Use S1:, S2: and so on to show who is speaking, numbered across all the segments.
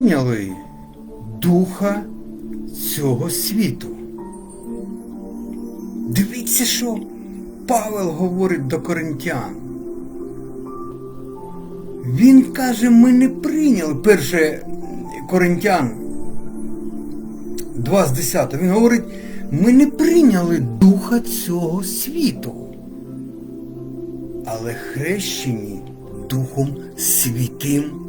S1: прийняли духа цього світу. Дивіться, що Павел говорить до коринтян. Він каже, ми не прийняли перше Коринтян 2 з 10. Він говорить, ми не прийняли духа цього світу, але хрещені Духом Святим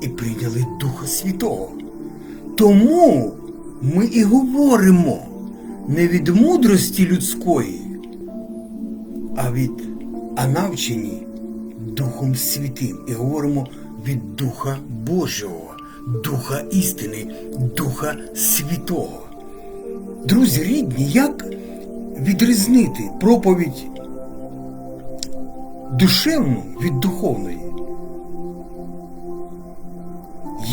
S1: і прийняли Духа Святого. Тому ми і говоримо не від мудрості людської, а від а навчені Духом Святим. І говоримо від Духа Божого, Духа істини, Духа Святого. Друзі рідні, як відрізнити проповідь душевну від духовної?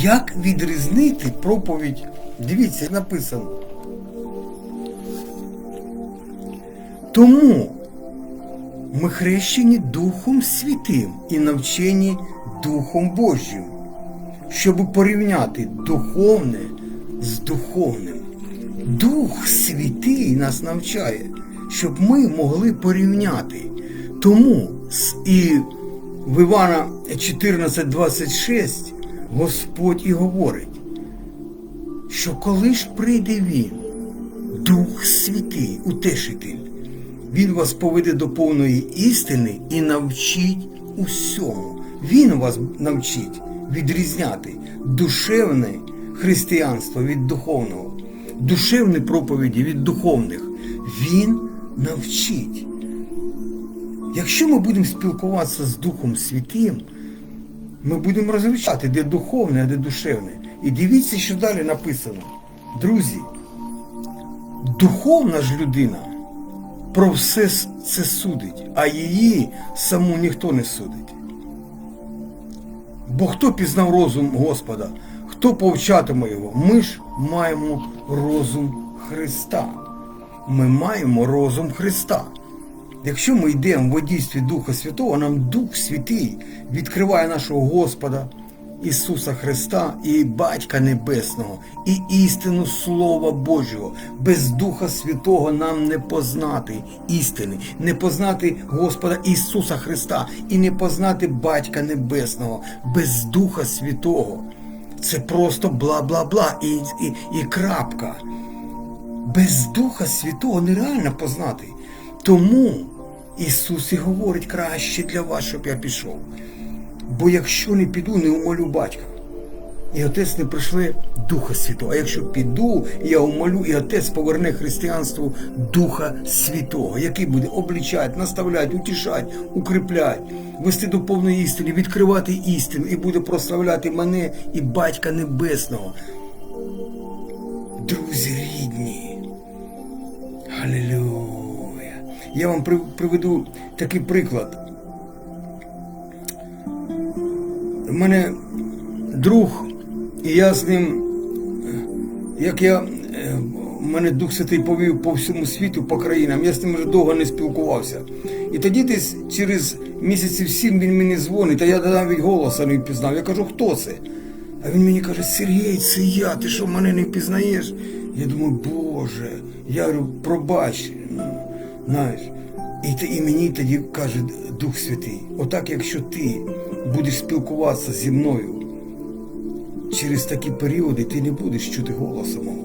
S1: Як відрізнити проповідь? Дивіться, написано. Тому ми хрещені Духом Святим і навчені Духом Божим, щоб порівняти духовне з духовним. Дух Святий нас навчає, щоб ми могли порівняти. Тому і в Івана 14.26 Господь і говорить, що коли ж прийде Він, Дух Святий, утешитель, Він вас поведе до повної істини і навчить усьому. Він вас навчить відрізняти душевне християнство від духовного, душевні проповіді від духовних. Він навчить. Якщо ми будемо спілкуватися з Духом Святим, ми будемо розрішати, де духовне, а де душевне. І дивіться, що далі написано. Друзі, духовна ж людина про все це судить, а її саму ніхто не судить. Бо хто пізнав розум Господа, хто повчатиме його? Ми ж маємо розум Христа. Ми маємо розум Христа. Якщо ми йдемо в водійстві Духа Святого, нам Дух Святий відкриває нашого Господа Ісуса Христа і Батька Небесного, і істину Слова Божого. Без Духа Святого нам не познати істини, не познати Господа Ісуса Христа і не познати Батька Небесного. Без Духа Святого. Це просто бла-бла-бла і, і, і крапка. Без Духа Святого нереально познати. Тому Ісус і говорить краще для вас, щоб я пішов. Бо якщо не піду, не умолю батька. І отець не прийшли Духа Святого. А якщо піду, я умолю, і отець поверне християнству Духа Святого, який буде облічати, наставляти, утішати, укріпляти, вести до повної істини, відкривати істину і буде прославляти мене і Батька Небесного. Друзі рідні. Алілюя. Я вам приведу такий приклад. У мене друг, і я з ним, е, як я, е, мене Дух Святий повів по всьому світу, по країнам, я з ним вже довго не спілкувався. І тоді десь через місяців сім він мені дзвонить, а я навіть голоса не впізнав. Я кажу, хто це? А він мені каже, Сергій, це я, ти що мене не впізнаєш? Я думаю, Боже, я говорю, пробач, ну, знаєш. І, ти- і мені тоді каже Дух Святий, отак, якщо ти будеш спілкуватися зі мною через такі періоди, ти не будеш чути голосу мого.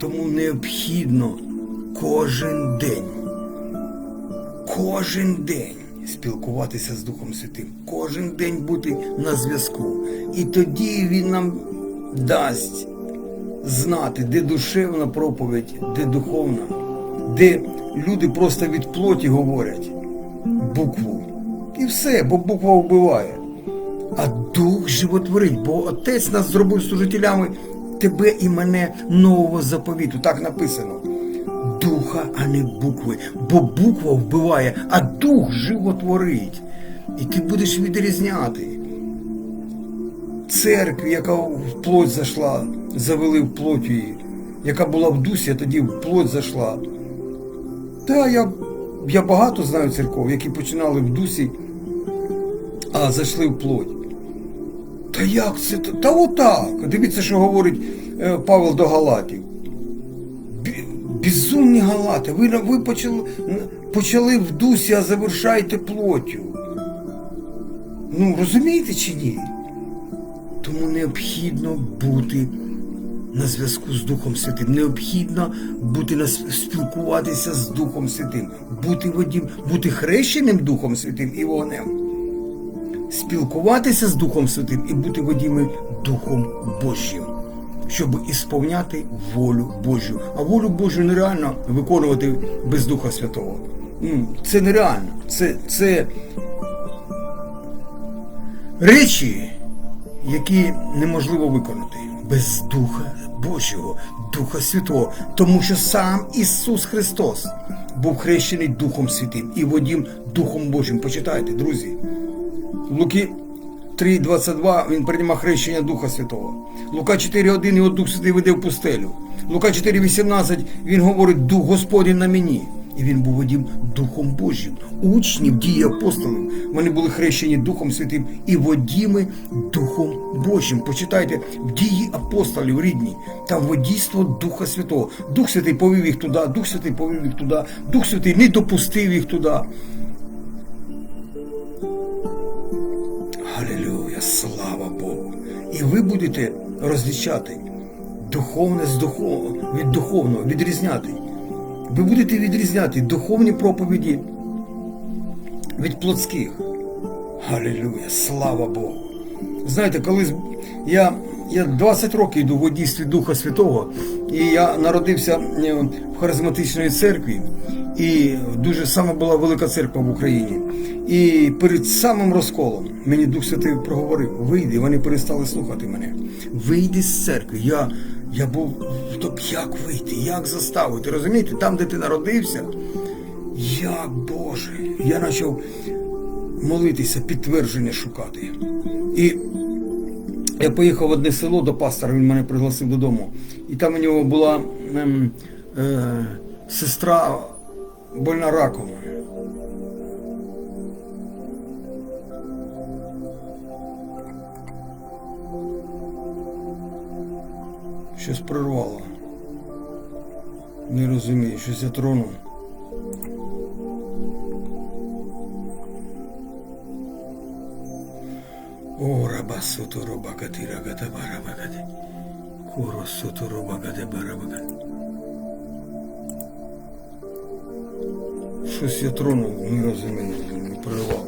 S1: Тому необхідно кожен день, кожен день спілкуватися з Духом Святим, кожен день бути на зв'язку. І тоді Він нам дасть знати, де душевна проповідь, де духовна, де люди просто від плоті говорять букву. І все, бо буква вбиває. А дух животворить, бо отець нас зробив служителями тебе і мене нового заповіту. Так написано. Духа, а не букви. Бо буква вбиває, а дух животворить. І ти будеш відрізняти церкві, яка в плоть зайшла, завели в плоть її, яка була в дусі, а тоді в плоть зайшла. Та я, я багато знаю церков, які починали в дусі, а зайшли в плоть. Та як це? Та, та отак. Дивіться, що говорить е, Павел до Галатів. Безумні галати. Ви, ви почали, почали в дусі, а завершаєте плоттю. Ну, розумієте чи ні? Тому необхідно бути на зв'язку з Духом Святим. Необхідно бути на спілкуватися з Духом Святим, бути водім, бути хрещеним Духом Святим і вогнем. Спілкуватися з Духом Святим і бути водіми Духом Божим, щоб ісповняти волю Божу. А волю Божу нереально виконувати без Духа Святого. Це нереально. Це, це речі, які неможливо виконати без Духа Божого, Духа Святого, тому що сам Ісус Христос був хрещений Духом Святим і водім Духом Божим. Почитайте, друзі. Луки 3,22 він приймав хрещення Духа Святого. Лука 4,1 його Дух Святий веде в пустелю. Лука 4,18 він говорить Дух Господень на мені. І він був водім Духом Божим. Учнів дії апостолів. Вони були хрещені Духом Святим і водіми Духом Божим. Почитайте в дії апостолів рідні. Там водійство Духа Святого. Дух Святий повів їх туди, Дух Святий повів їх туди, Дух Святий не допустив їх туди. Алілюя, слава Богу. І ви будете розлічати духовне з духов... від духовного, відрізняти. Ви будете відрізняти духовні проповіді від плотських. Алілюя, слава Богу. Знаєте, колись я, я 20 років йду в водійстві Духа Святого, і я народився е, в харизматичній церкві, і дуже сама була велика церква в Україні. І перед самим розколом мені Дух Святий проговорив: вийди, вони перестали слухати мене. Вийди з церкви. Я, я був, тобто як вийти, як заставити? Розумієте, там, де ти народився, як Боже, я почав молитися, підтвердження шукати. І я поїхав в одне село до пастора, він мене пригласив додому. І там у нього була ем, е, сестра больна раком. Щось прорвало. Не розумію, щось я тронув. Ора басуто робакати рагата барабакати. Куро суто робакати барабакати. Щось я тронув, не розумію, не прорвало.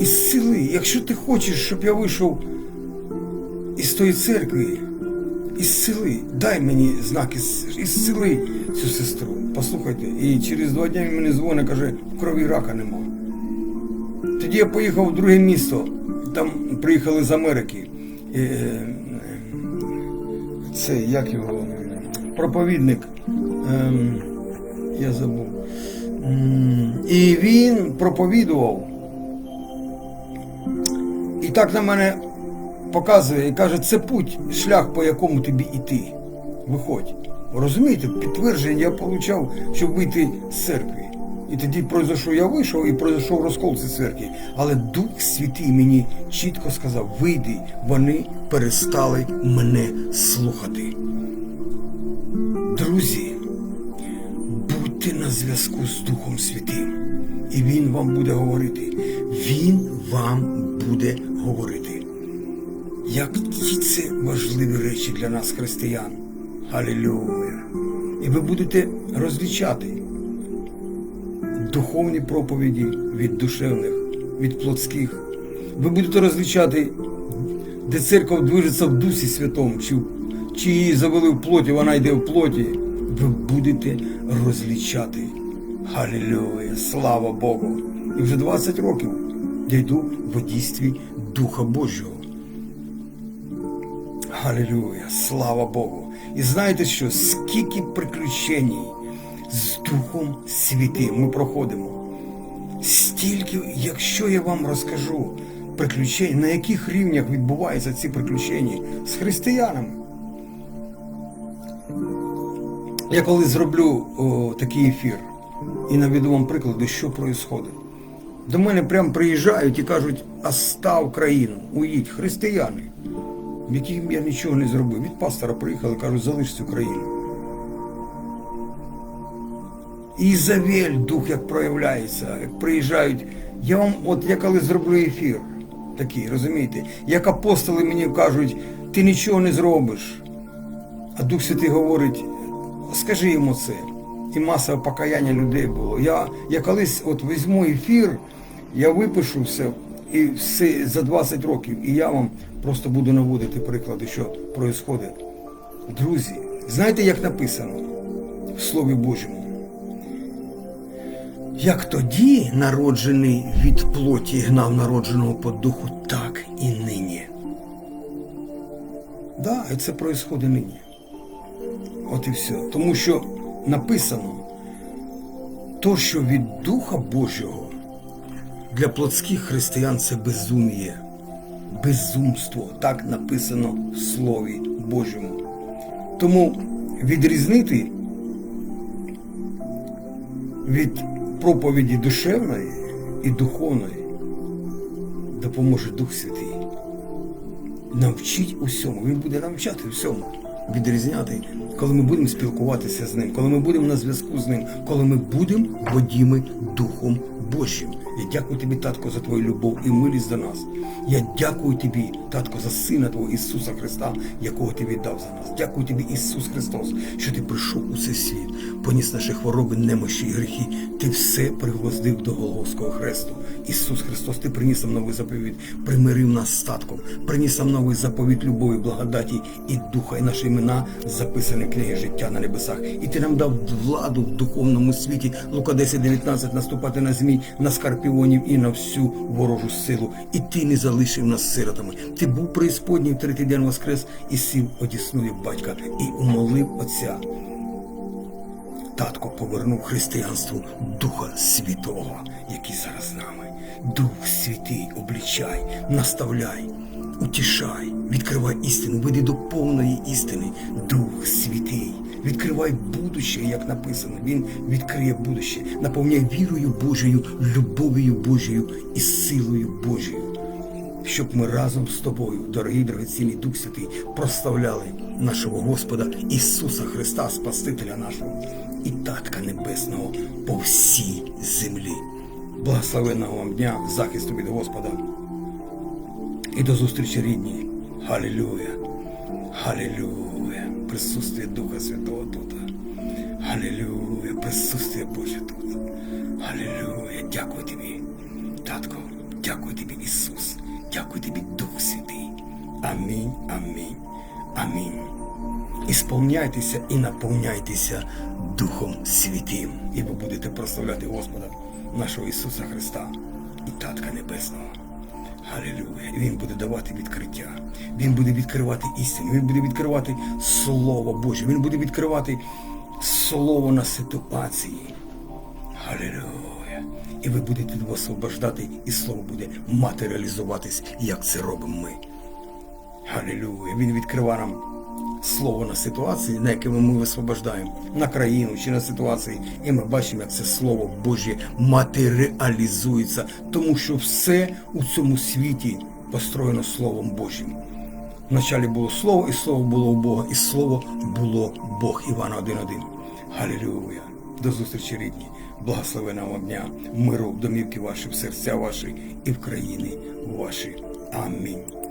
S1: ісцели, якщо ти хочеш, щоб я вийшов із тої церкви, ісцели, дай мені знак, із- ісцели цю сестру. Послухайте, і через два дні він мені дзвонить, каже, в крові рака нема. Тоді я поїхав в друге місто. Там приїхали з Америки. Е, е, Це як його проповідник. ем, Я забув. І він проповідував. І так на мене показує і каже, це путь, шлях, по якому тобі йти. Виходь. Розумієте, підтвердження я отримав, щоб вийти з церкви. І тоді пройшов, я вийшов і пройшов розкол цієї церкви. Але Дух Святий мені чітко сказав: вийди, вони перестали мене слухати. Друзі, будьте на зв'язку з Духом Святим, і Він вам буде говорити. Він вам буде говорити. Які це важливі речі для нас, християн. Алілюя. І ви будете розлічати духовні проповіді від душевних, від плотських. Ви будете розлічати, де церква движеться в Дусі Святому, чи, чи її завели в плоті, вона йде в плоті. Ви будете розлічати. Алілюя, слава Богу. І вже 20 років Я йду в дійстві Духа Божого. Халилюя, слава Богу. І знаєте що? Скільки приключень з Духом Святим ми проходимо. Стільки, якщо я вам розкажу приключень, на яких рівнях відбуваються ці приключення з християнами. Я коли зроблю о, такий ефір і наведу вам приклади, що відбувається. До мене прям приїжджають і кажуть, а став країну, уїдь, християни, в яких я нічого не зробив. Від пастора приїхали, кажуть, залиш цю країну. Ізавель, дух як проявляється, як приїжджають. Я вам, от я коли зроблю ефір такий, розумієте, як апостоли мені кажуть, ти нічого не зробиш. А Дух Святий говорить, скажи йому це. І масове покаяння людей було. Я, я колись от візьму ефір, я випишу все, і все за 20 років, і я вам просто буду наводити приклади, що відбувається. Друзі, знаєте, як написано в Слові Божому? Як тоді народжений від плоті гнав народженого по духу, так і нині. Да, і це відбувається нині. От і все. Тому що написано, то, що від Духа Божого для плотських християн це безум'є, безумство. Так написано в Слові Божому. Тому відрізнити від проповіді душевної і духовної допоможе Дух Святий. Навчить усьому. Він буде навчати всьому, відрізняти, коли ми будемо спілкуватися з ним, коли ми будемо на зв'язку з ним, коли ми будемо водіми Духом Божим. Я дякую тобі, татко, за твою любов і милість до нас. Я дякую тобі, татко, за Сина Твого Ісуса Христа, якого ти віддав за нас. Дякую тобі, Ісус Христос, що ти прийшов у цей світ, поніс наші хвороби, немощі і гріхи. Ти все пригвоздив до Голгофського хресту. Ісус Христос, ти приніс нам новий заповідь, примирив нас з статком, приніс нам новий заповідь любові, благодаті і духа, і наші імена записані книги життя на небесах. І ти нам дав владу в духовному світі, Лука 10, 19, наступати на змій, на скорпіонів і на всю ворожу силу. І ти не залишив нас сиротами. Ти був преісподній в третій день воскрес і сів одіснує батька і умолив Отця. Татко повернув християнству Духа Святого, який зараз з нами. Дух Святий, облічай, наставляй, утішай, відкривай істину, веди до повної істини. Дух Святий, відкривай будуще, як написано. Він відкриє будуще, наповняй вірою Божою, любов'ю Божою і силою Божою. Щоб ми разом з тобою, дорогий дорогоцінний Дух Святий, прославляли нашого Господа Ісуса Христа, Спасителя нашого і Татка Небесного по всій землі. Благословенного вам дня, захисту від Господа. І до зустрічі рідні. Халілюя. Халілюя. Присутствие Духа Святого тут. Халілюя. Присутствие Боже тут. Халілюя. Дякую тобі, Татко. Дякую тобі, Ісус. Дякую тобі, Дух Святий. Амінь, амінь, амінь. Ісполняйтеся і наповняйтеся Духом Святим, і ви будете прославляти Господа нашого Ісуса Христа і Татка Небесного. Халілюя. І Він буде давати відкриття. Він буде відкривати істину. Він буде відкривати Слово Боже. Він буде відкривати Слово на ситуації. Халілюя. І ви будете освобождати, і слово буде матеріалізуватись, як це робимо ми. Халілюя. Він відкриває нам слово на ситуації, на якими ми висвобождаємо, на країну чи на ситуації. І ми бачимо, як це слово Божє матеріалізується, тому що все у цьому світі построєно Словом Божим. Вначалі було слово, і слово було у Бога, і слово було Бог. Івана 1.1. Халілюя. До зустрічі рідні. Благословеного дня, миру, домівки ваші, в серця ваші і в країни ваші. Амінь.